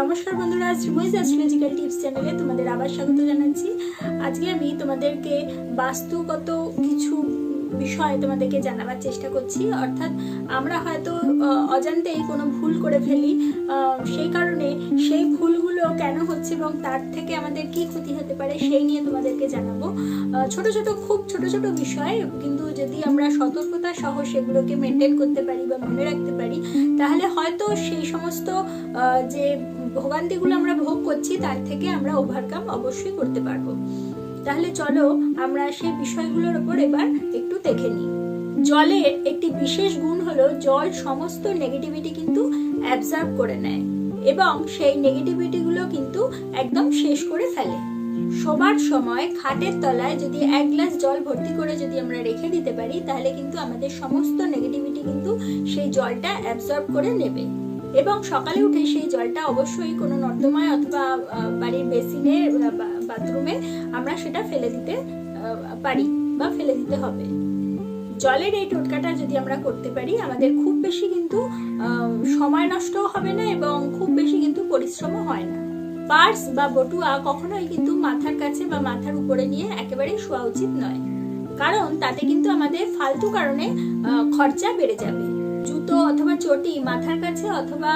নমস্কার বন্ধুরা Sreemoyee astrological tips চ্যানেলে তোমাদের আবার স্বাগত জানাচ্ছি। আজকে আমি তোমাদেরকে বাস্তুগত কিছু বিষয় তোমাদেরকে জানাবার চেষ্টা করছি। অর্থাৎ আমরা হয়তো অজান্তেই কোনো ভুল করে ফেলি। সেই কারণে সেই ভুলগুলো কেন হচ্ছে এবং তার থেকে আমাদের কি ক্ষতি হতে পারে সেই নিয়ে তোমাদেরকে জানাব। ছোট ছোট, খুব ছোট ছোট বিষয়, কিন্তু যদি আমরা সতর্কতা সহ সেগুলোকে মেনটেন করতে পারি বা মনে রাখতে পারি, তাহলে হয়তো সেই সমস্ত যে ভোগান্তিগুলো আমরা ভোগ করছি, তার থেকে আমরা ওভারকাম অবশ্যই করতে পারব। তাহলে চলো আমরা সেই বিষয়গুলোর উপর এবার একটু দেখে নিই। জলের একটি বিশেষ গুণ হলো জল সমস্ত নেগেটিভিটি কিন্তু অ্যাবজর্ব করে নেয় এবং সেই নেগেটিভিটিগুলো কিন্তু একদম শেষ করে ফেলে। শোবার সময় খাটের তলায় যদি এক গ্লাস জল ভর্তি করে যদি আমরা রেখে দিতে পারি, তাহলে কিন্তু আমাদের সমস্ত নেগেটিভিটি কিন্তু সেই জলটা অ্যাবজর্ব করে নেবে। এবং সকালে উঠে সেই জলটা অবশ্যই কোনো নর্দমায় অথবা বাড়ির বেসিনে বাথরুমে আমরা সেটা ফেলে দিতে পারি বা ফেলে দিতে হবে। জলের এই টোটকাটা যদি আমরা করতে পারি, আমাদের খুব বেশি কিন্তু সময় নষ্টও হবে না এবং খুব বেশি কিন্তু পরিশ্রমও হয় না। পার্স বা বটুয়া কখনোই কিন্তু মাথার কাছে বা মাথার উপরে নিয়ে একেবারেই শোয়া উচিত নয়। কারণ তাতে কিন্তু আমাদের ফালতু কারণে খরচা বেড়ে যাবে। জুতো অথবা চটি মাথার কাছে অথবা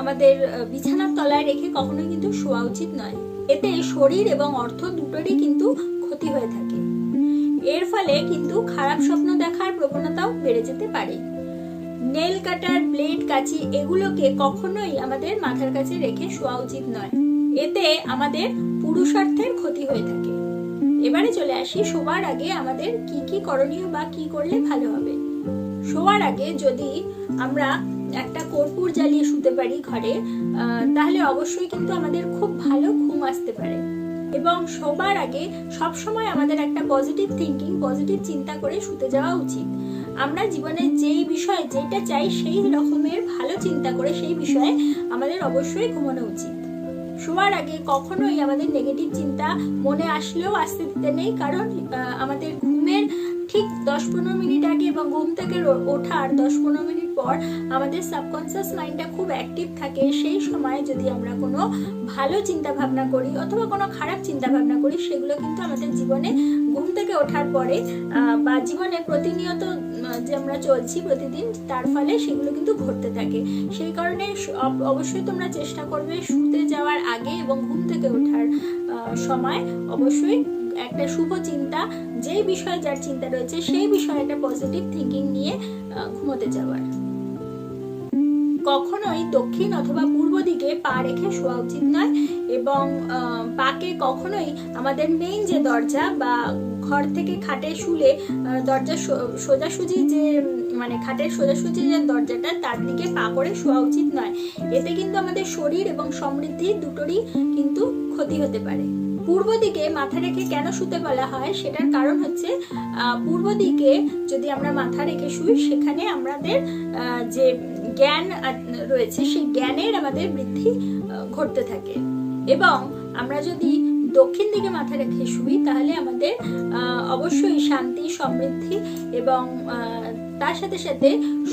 আমাদের বিছানার তলায় রেখে কখনোই কিন্তু শোয়া উচিত নয়। এতে শরীর এবং অর্থ দুটোরই কিন্তু ক্ষতি হয়ে থাকে। এর ফলে কিন্তু খারাপ স্বপ্ন দেখার প্রবণতাও বেড়ে যেতে পারে। নেল কাটার ব্লেড, কাঁচি এগুলোকে কখনোই আমাদের মাথার কাছে রেখে শোয়া উচিত নয়। এতে আমাদের পুরুষার্থের ক্ষতি হয়ে থাকে। এবারে চলে আসি, শোবার আগে আমাদের কি কি করণীয় বা কি করলে ভালো হবে? শোয়ার আগে যদি আমরা একটা কর্পূর জ্বালিয়ে শুতে পারি ঘরে তাহলে অবশ্যই কিন্তু আমাদের খুব ভালো ঘুম আসতে পারে। এবং শোবার আগে সব সময় আমাদের একটা পজিটিভ থিঙ্কিং পজিটিভ চিন্তা করে শুতে যাওয়া উচিত। আমরা জীবনে যেই বিষয়ে যেটা চাই সেই রকমের ভালো চিন্তা করে সেই বিষয়ে আমাদের অবশ্যই ঘুমানো উচিত। শোয়ার আগে কখনোই আমাদের নেগেটিভ চিন্তা মনে আসলেও আসতে দিতে নেই, কারণ আমাদের ঘুমের ঠিক দশ পনেরো মিনিট আগে এবং ঘুম থেকে ওঠার দশ পনেরো মিনিট পর আমাদের সাবকনসিয়াস মাইন্ডটা খুব অ্যাক্টিভ থাকে, সেই সময় যদি আমরা কোনো ভালো চিন্তা ভাবনা করি অথবা কোনো খারাপ চিন্তা ভাবনা করি, সেগুলো কিন্তু আমাদের জীবনে ঘুম থেকে ওঠার পরে বা জীবনে প্রতিনিয়ত যে আমরা চলছি প্রতিদিন, তার ফলে সেগুলো কিন্তু ঘটতে থাকে। সেই কারণে অবশ্যই তোমরা চেষ্টা করবে শুতে যাওয়ার আগে এবং ঘুম থেকে ওঠার সময় অবশ্যই একটা শুভ চিন্তা, যেই বিষয়ে যার চিন্তা রয়েছে, সেই বিষয়ে একটা পজিটিভ থিঙ্কিং নিয়ে ঘুমোতে যাওয়ার। কখনোই দক্ষিণ অথবা পূর্ব দিকে পা রেখে শোয়া উচিত নয় এবং পাকে কখনোই আমাদের মেইন যে দরজা বা ঘর থেকে খাটে শুলে দরজা সোজাসুজি যে মানে খাটের সোজাসুজি যে দরজাটা তার দিকে পা করে শোয়া উচিত নয়। এতে কিন্তু আমাদের শরীর এবং সমৃদ্ধি দুটোরই কিন্তু ক্ষতি হতে পারে। পূর্ব দিকে মাথা রেখে কেন শুতে বলা হয় সেটার কারণ হচ্ছে পূর্ব দিকে যদি আমরা মাথা রেখে শুই সেখানে আমাদের যে জ্ঞান রয়েছে, সেই জ্ঞানের আমাদের বৃদ্ধি ঘটতে থাকে। এবং আমরা যদি দক্ষিণ দিকে মাথা রেখে শুই, তাহলে আমাদের অবশ্যই শান্তি, সমৃদ্ধি এবং তার সাথে সাথে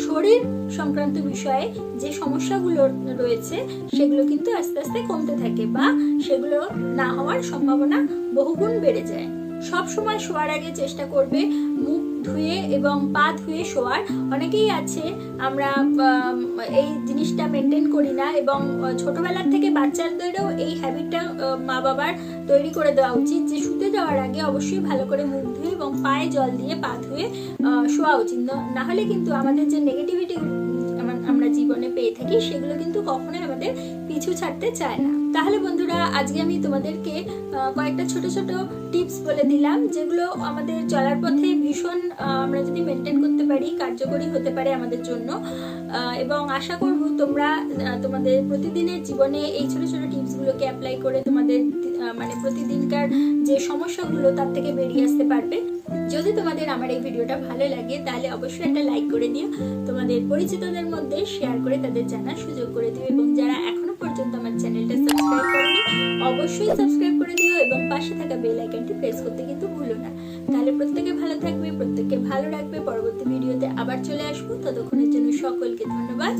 শরীর সংক্রান্ত বিষয়ে যে সমস্যাগুলো রয়েছে, সেগুলো কিন্তু আস্তে আস্তে কমতে থাকে বা সেগুলো না হওয়ার সম্ভাবনা বহুগুণ বেড়ে যায়। সব সময় শোয়ার আগে চেষ্টা করবে ধুয়ে এবং পা ধুয়ে শোয়ার। অনেকেই আছে, আমরা এই জিনিসটা মেনটেন করি না এবং ছোটবেলার থেকে বাচ্চাদেরও এই হ্যাবিটটা মা বাবার তৈরি করে দেওয়া উচিত যে শুতে যাওয়ার আগে অবশ্যই ভালো করে মুখ ধুয়ে এবং পায়ে জল দিয়ে পা ধুয়ে শোয়া উচিত। না- না হলে কিন্তু আমাদের যে নেগেটিভিটি আমরা জীবনে পেয়ে থাকি, সেগুলো কিন্তু কখনোই আমাদের পিছু ছাড়তে চায় না। তাহলে বন্ধুরা, আজকে আমি তোমাদেরকে কয়েকটা ছোট ছোট টিপস বলে দিলাম, যেগুলো আমাদের চলার পথে ভীষণ আমরা যদি মেনটেন করতে পারি, কার্যকরী হতে পারে আমাদের জন্য। এবং আশা করব তোমরা তোমাদের প্রতিদিনের জীবনে এই ছোট ছোট টিপসগুলোকে অ্যাপ্লাই করে তোমাদের মানে প্রতিদিনকার যে সমস্যাগুলো তার থেকে বেরিয়ে আসতে পারবে। যদি তোমাদের আমার এই ভিডিওটা ভালো লাগে, তাহলে অবশ্যই একটা লাইক করে দিও। তোমাদের পরিচিতদের মধ্যে শেয়ার করে তাদের জানার সুযোগ করে দিও। এবং যারা এখনও পর্যন্ত আমার চ্যানেলটা সাবস্ক্রাইব করনি, অবশ্যই সাবস্ক্রাইব করে দিও এবং পাশে থাকা বেল আইকনটি প্রেস করতে কিন্তু ভুলো না। তাহলে প্রত্যেকে রাখবে পরবর্তী ভিডিওতে আবার চলে আসব। ততক্ষণের জন্য সকলকে ধন্যবাদ।